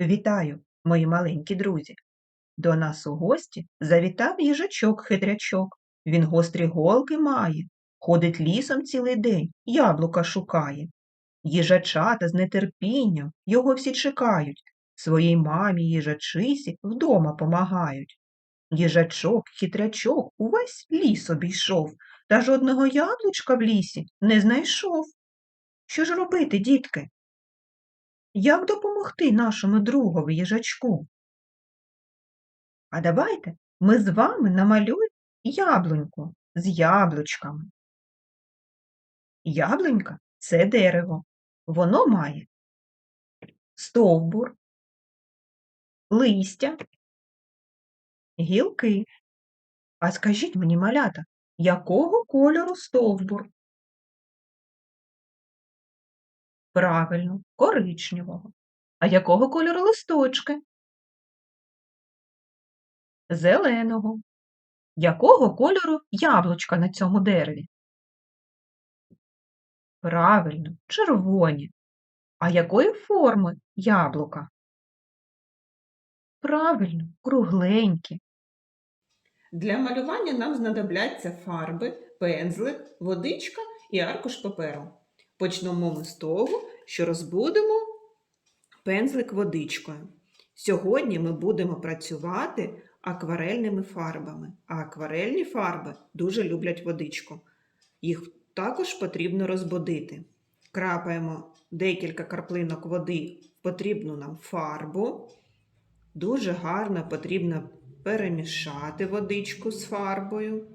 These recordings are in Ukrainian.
Вітаю, мої маленькі друзі! До нас у гості завітав їжачок-хитрячок. Він гострі голки має, ходить лісом цілий день, яблука шукає. Їжачата з нетерпінням його всі чекають, своїй мамі їжачисі вдома помагають. Їжачок, хитрячок увесь ліс обійшов, та жодного яблучка в лісі не знайшов. Що ж робити, дітки? Як допомогти нашому другові їжачку? А давайте ми з вами намалюємо яблуньку з яблучками. Яблунька – це дерево. Воно має стовбур, листя, гілки. А скажіть мені, малята, якого кольору стовбур? Правильно, коричневого. А якого кольору листочки? Зеленого. Якого кольору яблучка на цьому дереві? Правильно, червоні. А якої форми яблука? Правильно, кругленькі. Для малювання нам знадобляться фарби, пензлик, водичка і аркуш паперу. Почнемо ми з того, що розбудемо пензлик водичкою. Сьогодні ми будемо працювати акварельними фарбами, а акварельні фарби дуже люблять водичку. Їх також потрібно розбудити. Крапаємо декілька краплинок води в потрібну нам фарбу. Дуже гарно потрібно перемішати водичку з фарбою.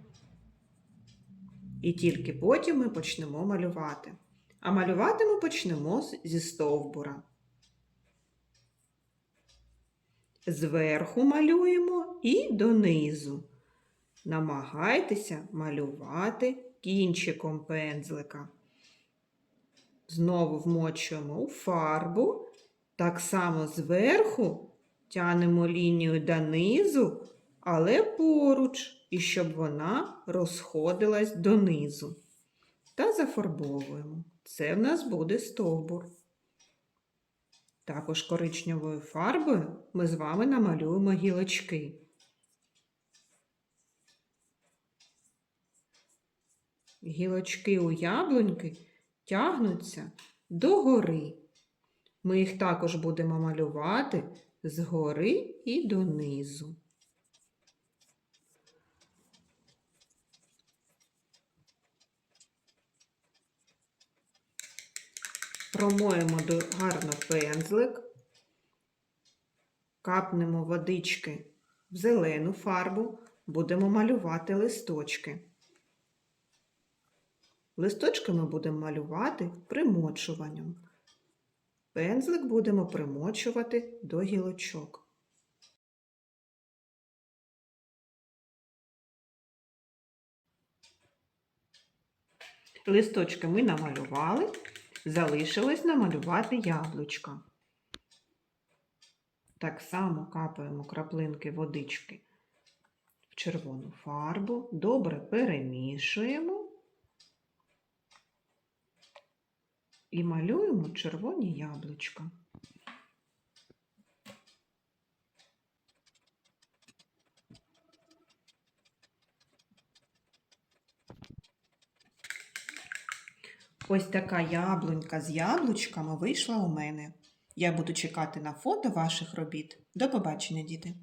І тільки потім ми почнемо малювати. А малювати ми почнемо зі стовбура. Зверху малюємо і донизу. Намагайтеся малювати кінчиком пензлика. Знову вмочуємо у фарбу. Так само зверху тянемо лінію донизу, але поруч, і щоб вона розходилась донизу. Та зафарбовуємо. Це в нас буде стовбур. Також коричневою фарбою ми з вами намалюємо гілочки. Гілочки у яблуньки тягнуться догори. Ми їх також будемо малювати згори і донизу. Промоємо гарно пензлик, капнемо водички в зелену фарбу, будемо малювати листочки. Листочки ми будемо малювати примочуванням. Пензлик будемо примочувати до гілочок. Листочки ми намалювали, залишилось намалювати яблучка. Так само капаємо краплинки водички в червону фарбу, добре перемішуємо і малюємо червоні яблучка. Ось така яблунька з яблучками вийшла у мене. Я буду чекати на фото ваших робіт. До побачення, діти!